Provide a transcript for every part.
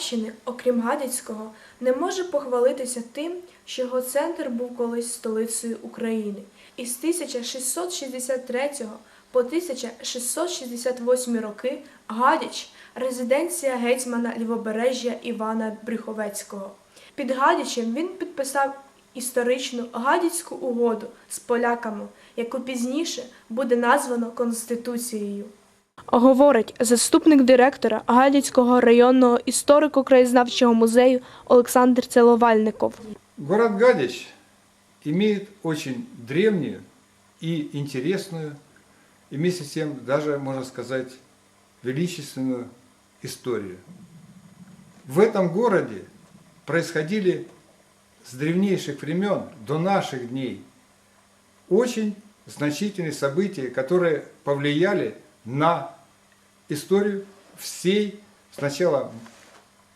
Полтавщини, окрім Гадяцького, не може похвалитися тим, що його центр був колись столицею України. Із 1663 по 1668 роки Гадяч – резиденція гетьмана Лівобережжя Івана Брюховецького. Під Гадячем він підписав історичну Гадяцьку угоду з поляками, яку пізніше буде названо Конституцією. Говорить заступник директора Гадяцького районного історико-краєзнавчого музею Олександр Целовальников. Город Гадяч имеет очень древнюю и интересную, и вместе с тем даже, можно сказать, величественную историю. В этом городе происходили с древнейших времен до наших дней очень значительные события, которые повлияли на историю всей, сначала,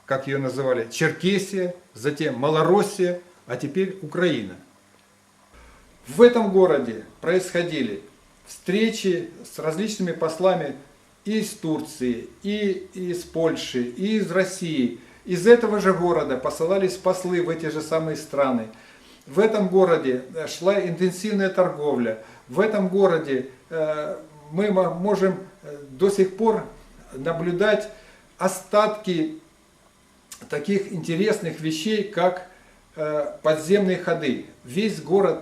как ее называли, Черкесия, затем Малороссия, а теперь Украина. В этом городе происходили встречи с различными послами и из Турции, и из Польши, и из России. Из этого же города посылались послы в эти же самые страны. В этом городе шла интенсивная торговля. В этом городе э, мы мо- можем э, до сих пор наблюдать остатки таких интересных вещей, как э, подземные ходы. Весь город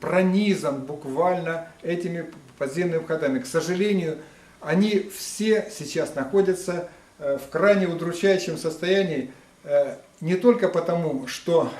пронизан буквально этими подземными ходами. К сожалению, они все сейчас находятся э, в крайне удручающем состоянии, не только потому, что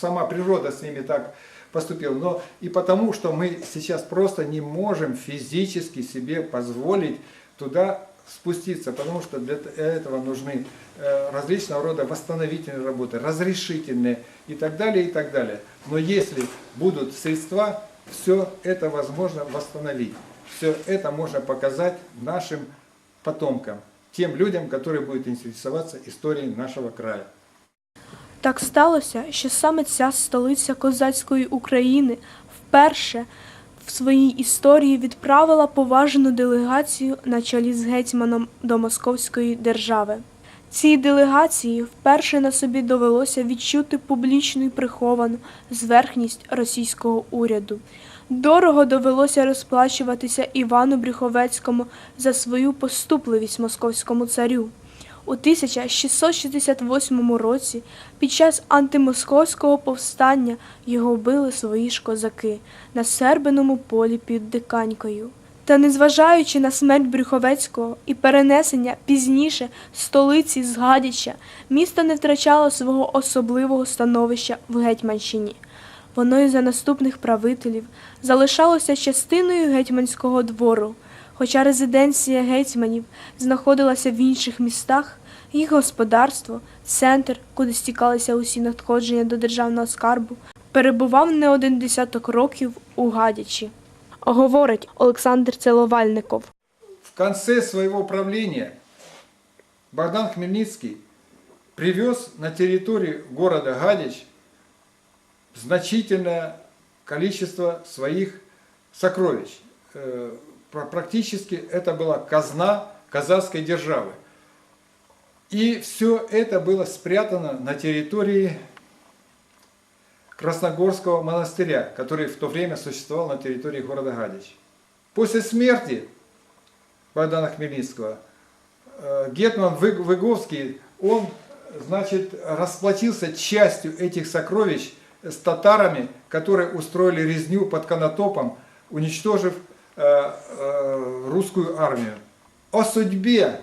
сама природа с ними так поступила, но и потому, что мы сейчас просто не можем физически себе позволить туда спуститься, потому что для этого нужны э, различного рода восстановительные работы, разрешительные и так далее, и так далее. Но если будут средства, все это возможно восстановить. Все это можно показать нашим потомкам, тем людям, которые будут интересоваться историей нашего края. Так сталося, що саме ця столиця козацької України вперше в своїй історії відправила поважну делегацію на чолі з гетьманом до Московської держави. Цій делегації вперше на собі довелося відчути публічну і приховану зверхність російського уряду. Дорого довелося розплачуватися Івану Брюховецькому за свою поступливість московському царю. У 1668 році під час антимосковського повстання його вбили свої ж козаки на сербиному полі під Диканькою. Та незважаючи на смерть Брюховецького і перенесення пізніше столиці з Гадяча, місто не втрачало свого особливого становища в Гетьманщині. Воно і за наступних правителів залишалося частиною гетьманського двору, хоча резиденція гетьманів знаходилася в інших містах, їх господарство, центр, куди стікалися усі надходження до державного скарбу, перебував не один десяток років у Гадячі. Говорить Олександр Целовальников. В конце своего правления Богдан Хмельницкий привез на территорию города Гадяч значительное количество своих сокровищ. Пр- Практически это была казна казахской державы. И все это было спрятано на территории Красногорского монастыря, который в то время существовал на территории города Гадяч. После смерти Богдана Хмельницкого э, Гетман Вы- Выговский, он, значит, расплатился частью этих сокровищ с татарами, которые устроили резню под Конотопом, уничтожив русскую армию. О судьбе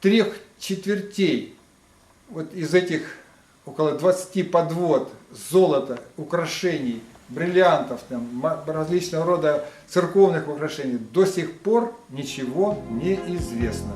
трех четвертей вот из этих около 20 подвод золота, украшений, бриллиантов, там, различного рода церковных украшений до сих пор ничего не известно.